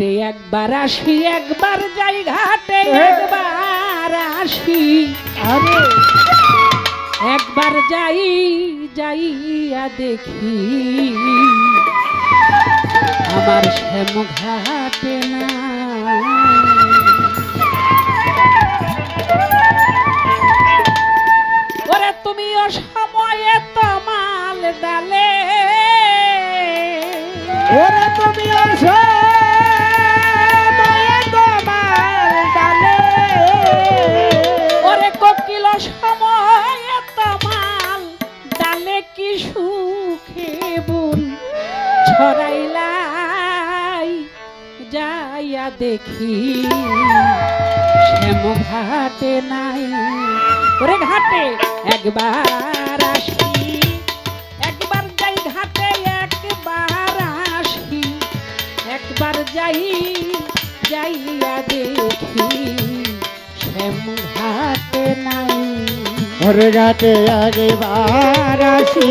ঘাটে একবার আসি একবার যাই ঘাটে একবার আসি। আরে! একবার যাই যাই দেখি। আমার শ্যাম ঘাটে না ওরে তুমিও সময়ে তোমাল ডালে। তুমি তুমিও সময় দেখি। শ্যাম ঘাটে নাই। ওরে ঘাটে, একবার আসি। একবার যাই ঘাটে, একবার আসি। একবার যাই, যাইয়া দেখি। শ্যাম ঘাটে নাই। ওরে ঘাটে একবার আসি।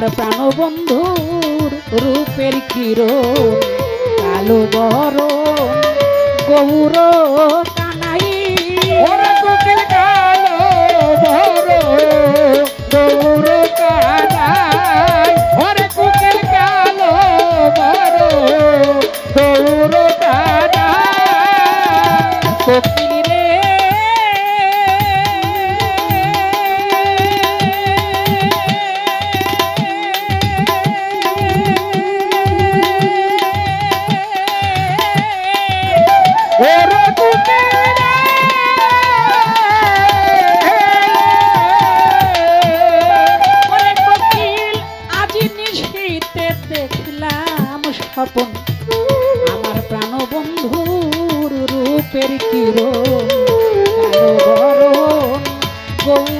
আমার প্রাণ প্রাণবন্ধুর রূপের কিরো কালো বড় গৌর আপন আমার প্রাণ বন্ধুর রূপের কিরণ গৌ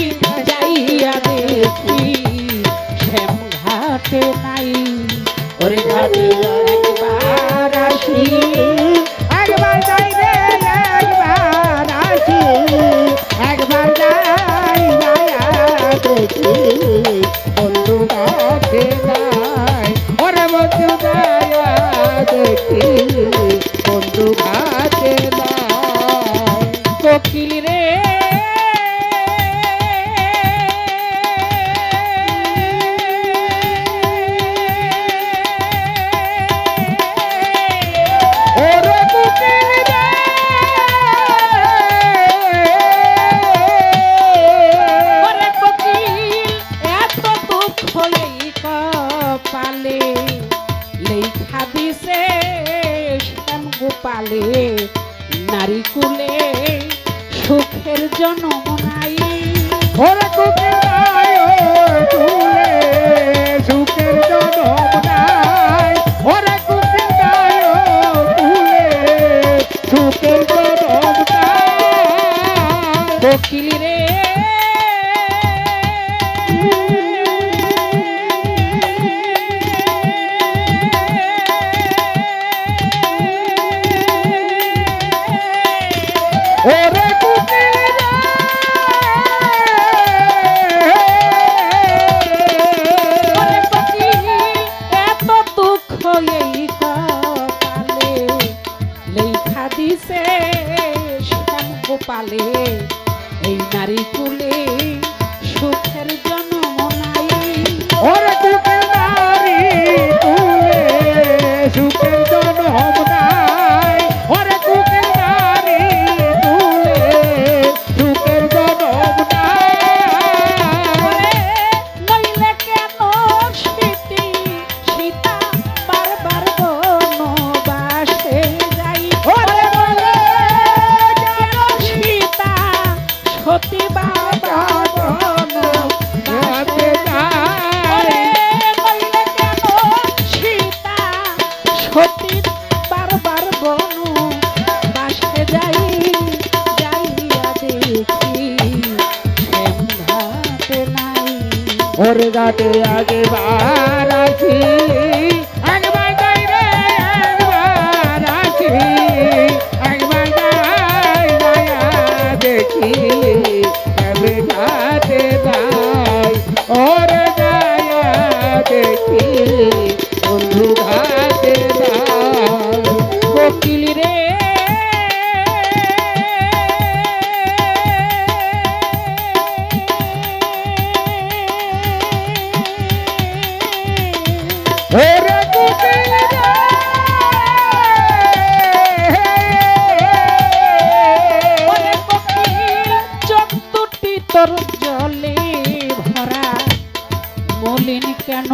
কেন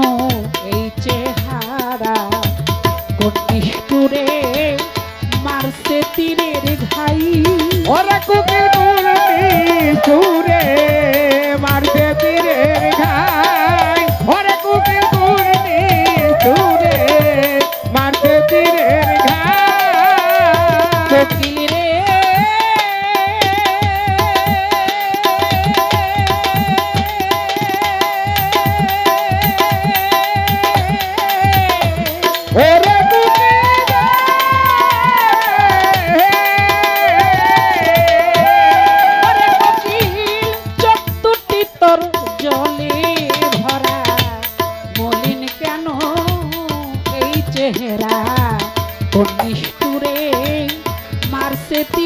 এই চেহারা কনিষ্ঠুরে মারছে তীরের ঘাই ওরা কুকুর চুরে মারছে তীরের ঘাই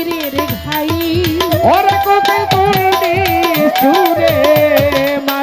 তীরের ঘাই। ওরা কবে তোরে সুরে মা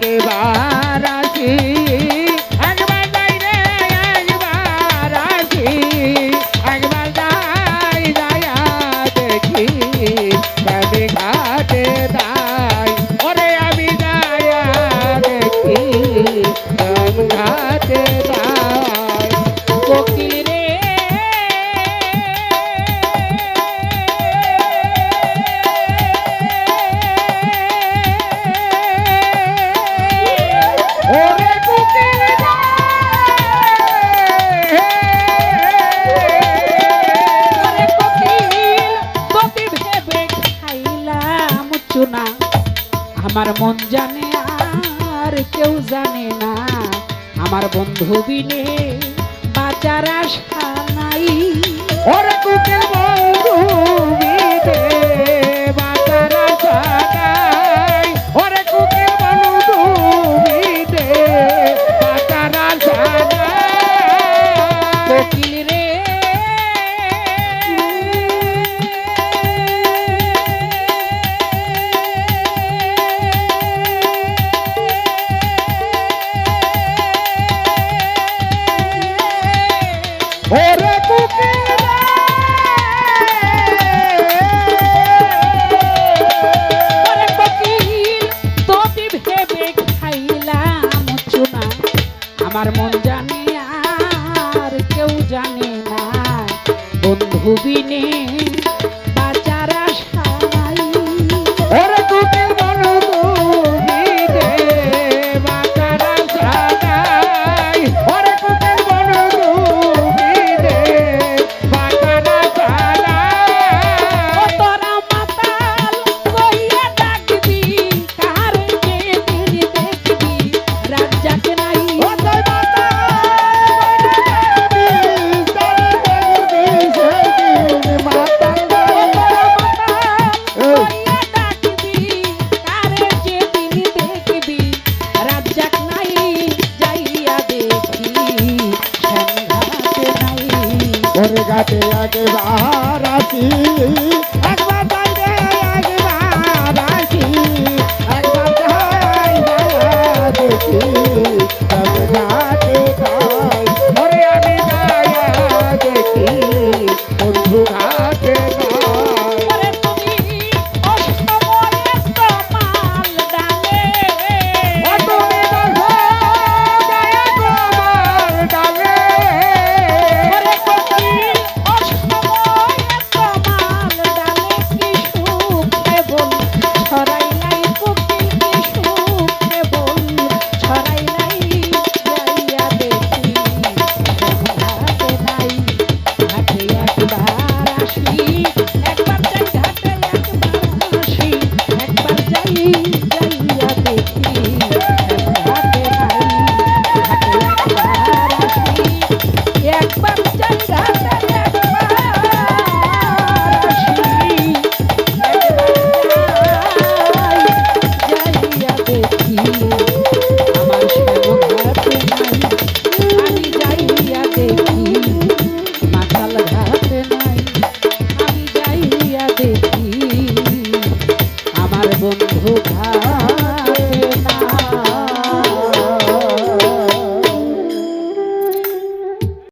একেবার আসি। জানে না। আমার বন্ধু বিনে বাঁচার আশা নাই। ওরা কুকের বন্ধু আমার মন জানে আর কেউ জানে না। বন্ধু বিনে একবার আসি